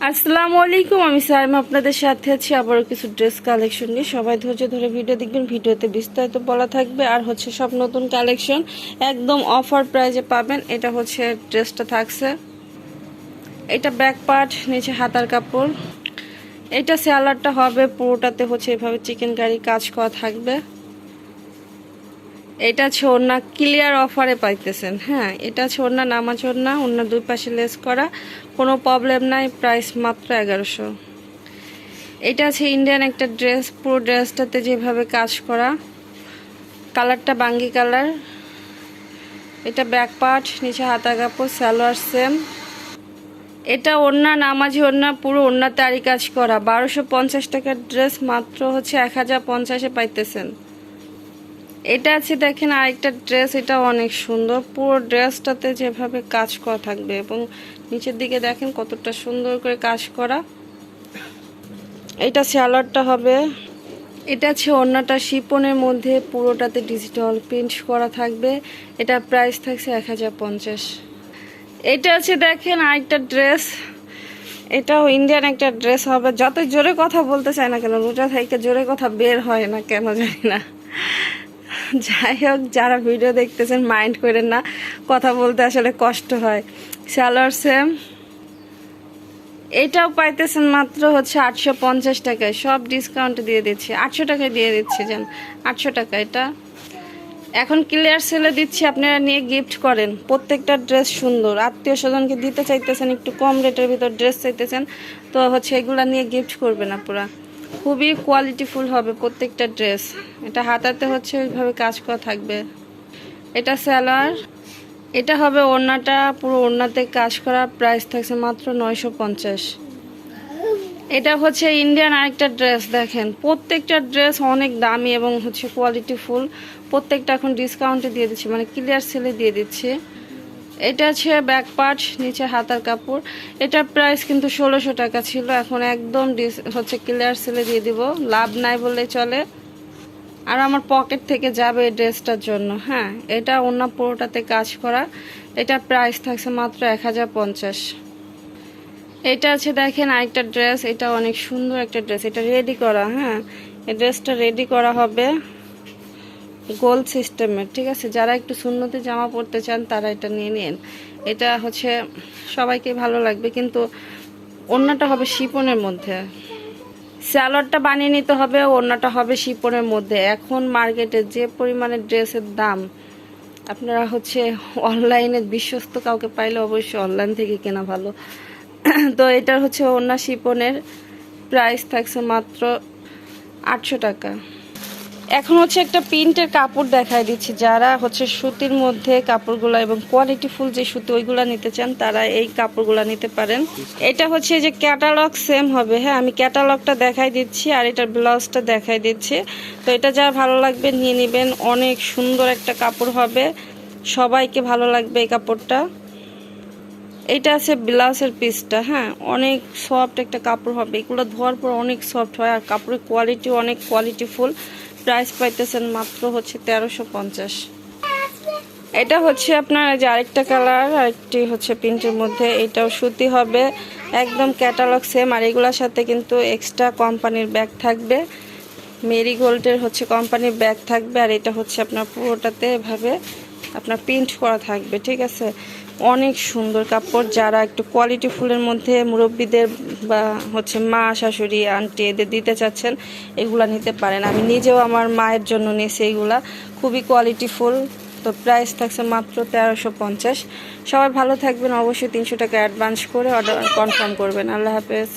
আসসালামু আলাইকুম, আমি সাইমা আপনাদের সাথে আছি। আবারও কিছু ড্রেস কালেকশন নিয়ে। সবাই ধৈর্য ধরে ভিডিও দেখবেন। ভিডিওতে বিস্তারিত বলা থাকবে। আর হচ্ছে সব নতুন কালেকশন একদম অফার প্রাইজে পাবেন। এটা হচ্ছে ড্রেসটা থাকছে। এটা ব্যাক পার্ট নিচে হাতার কাপড়। এটা স্যালাডটা হবে। পুরোটাতে হচ্ছে এভাবে চিকেন কারি কাজ করা থাকবে। এটা হচ্ছে ওড়না ক্লিয়ার অফারে পাইতেছেন হ্যাঁ। এটা ওড়না নামাজ ওড়না ওড়না দুই পাশে লেস করা, কোনো প্রবলেম নাই প্রাইস মাত্র এগারোশো। এটা আছে ইন্ডিয়ান একটা ড্রেস পুরো ড্রেসটাতে যেভাবে কাজ করা কালারটা বাঙ্গি কালার এটা ব্যাক পার্ট নিচে হাতা কাপড়, সালোয়ার সেম এটা ওড়না নামাজি ওড়না, পুরো ওড়নাতে আরি কাজ করা। বারোশো পঞ্চাশ টাকার ড্রেস মাত্র হচ্ছে এক হাজার পঞ্চাশে পাইতেছেন। এটা আছে দেখেন আরেকটা ড্রেস এটা অনেক সুন্দর। পুরো ড্রেসটাতে যেভাবে কাজ করা থাকবে এবং নিচের দিকে দেখেন কতটা সুন্দর করে কাজ করা। এটা স্যালাডটা হবে। এটা আছে অন্যটা শিপনের মধ্যে, পুরোটাতে ডিজিটাল প্রিন্ট করা থাকবে। এটা প্রাইস থাকছে এক হাজার পঞ্চাশ। এটা আছে দেখেন আরেকটা ড্রেস। এটাও ইন্ডিয়ান একটা ড্রেস হবে। যত জোরে কথা বলতে চায় না কেন, রোজা থেকে জোরে কথা বের হয় না কেন জানি না। যাই হোক, যারা ভিডিও দেখতেছেন মাইন্ড করেন না, কথা বলতে আসলে কষ্ট হয়। স্যালোয়ার সেম। এটাও পাইতেছেন মাত্র হচ্ছে আটশো পঞ্চাশ টাকায়। সব ডিসকাউন্ট দিয়ে দিচ্ছি। আটশো টাকায় দিয়ে দিচ্ছি যেন আটশো টাকা এটা। এখন ক্লিয়ার সেলে দিচ্ছি, আপনারা নিয়ে গিফট করেন। প্রত্যেকটা ড্রেস সুন্দর। আত্মীয় স্বজনকে দিতে চাইতেছেন, একটু কম রেটের ভিতর ড্রেস চাইতেছেন, তো হচ্ছে এগুলা নিয়ে গিফট করবেন আপনারা। খুবই কোয়ালিটিফুল হবে প্রত্যেকটা ড্রেস এটা হাতাতে হচ্ছে ওইভাবে কাজ করা থাকবে। এটা স্যালার এটা হবে ওড়নাটা, পুরো ওড়নাতে কাজ করা প্রাইস থাকছে মাত্র নয়শো পঞ্চাশ। এটা হচ্ছে ইন্ডিয়ান আরেকটা ড্রেস দেখেন। প্রত্যেকটা ড্রেস অনেক দামি এবং হচ্ছে কোয়ালিটিফুল প্রত্যেকটা এখন ডিসকাউন্টে দিয়ে দিচ্ছি মানে ক্লিয়ার সেলে দিয়ে দিচ্ছি। এটা হচ্ছে ব্যাক পার্ট নিচে হাতার কাপড়। এটার প্রাইস কিন্তু ষোলোশো টাকা ছিল। এখন একদম হচ্ছে ক্লিয়ার সেলে দিয়ে দিব। লাভ নাই বললে চলে। আর আমার পকেট থেকে যাবে এই ড্রেসটার জন্য। হ্যাঁ এটা অন্য পুরোটাতে কাজ করা। এটা প্রাইস থাকছে মাত্র এক হাজার পঞ্চাশ। এটা আছে দেখেন আরেকটা ড্রেস এটা অনেক সুন্দর একটা ড্রেস এটা রেডি করা হ্যাঁ। এই ড্রেসটা রেডি করা হবে। গোল সিস্টেমের ঠিক আছে? যারা একটু শূন্যতে জামা পরতে চান, তারা এটা নিয়ে নিন। এটা হচ্ছে সবাইকে ভালো লাগবে, কিন্তু অন্যটা হবে শিপনের মধ্যে। স্যালোয়ারটা বানিয়ে নিতে হবে, অন্যটা হবে শিপনের মধ্যে। এখন মার্কেটে যে পরিমাণে ড্রেসের দাম, আপনারা হচ্ছে অনলাইনে বিশ্বস্ত কাউকে পাইলে অবশ্যই অনলাইন থেকে কেনা ভালো। তো এটা হচ্ছে অন্য শিপনের প্রাইস থাকছে মাত্র আটশো টাকা। এখন হচ্ছে একটা প্রিন্টের কাপড় দেখাই দিচ্ছি। যারা হচ্ছে সুতির মধ্যে কাপড়গুলো এবং কোয়ালিটি ফুল যে সুতি ওইগুলো নিতে চান, তারা এই কাপড়গুলো নিতে পারেন। এটা হচ্ছে যে ক্যাটালগ সেম হবে হ্যাঁ? আমি ক্যাটালগটা দেখাই দিচ্ছি আর এটার ব্লাউজটা দেখাই দিচ্ছি। তো এটা যার ভালো লাগবে নিয়ে নেবেন। অনেক সুন্দর একটা কাপড় হবে। সবাইকে ভালো লাগবে এই কাপড়টা। এটা আছে ব্লাউজের পিসটা হ্যাঁ? অনেক সফট একটা কাপড় হবে। এগুলো ধোয়ার পর অনেক সফট হয় আর কাপড়ের কোয়ালিটি অনেক কোয়ালিটিফুল প্রাইস পাইতেছেন মাত্র হচ্ছে তেরোশো পঞ্চাশ। এটা হচ্ছে আপনার যে আরেকটা কালার, আরেকটি হচ্ছে প্রিন্টের মধ্যে। এটাও সুতি হবে, একদম ক্যাটালগ সেম আর এগুলোর সাথে কিন্তু এক্সট্রা কোম্পানির ব্যাগ থাকবে। মেরি গোল্ডের হচ্ছে কোম্পানির ব্যাগ থাকবে, আর এটা হচ্ছে আপনার পুরোটাতে এভাবে আপনার প্রিন্ট করা থাকবে, ঠিক আছে? অনেক সুন্দর কাপড়, যারা একটু কোয়ালিটি ফুলের মধ্যে মুরব্বীদের বা হচ্ছে মা, শাশুড়ি আন্টি এদের দিতে চাচ্ছেন, এগুলা নিতে পারেন। আমি নিজেও আমার মায়ের জন্য নিয়েছি এইগুলা খুবই কোয়ালিটি ফুল। তো প্রাইস থাকছে মাত্র তেরোশো পঞ্চাশ। সবাই ভালো থাকবেন। অবশ্যই তিনশো টাকা অ্যাডভান্স করে অর্ডার কনফার্ম করবেন। আল্লাহ হাফেজ।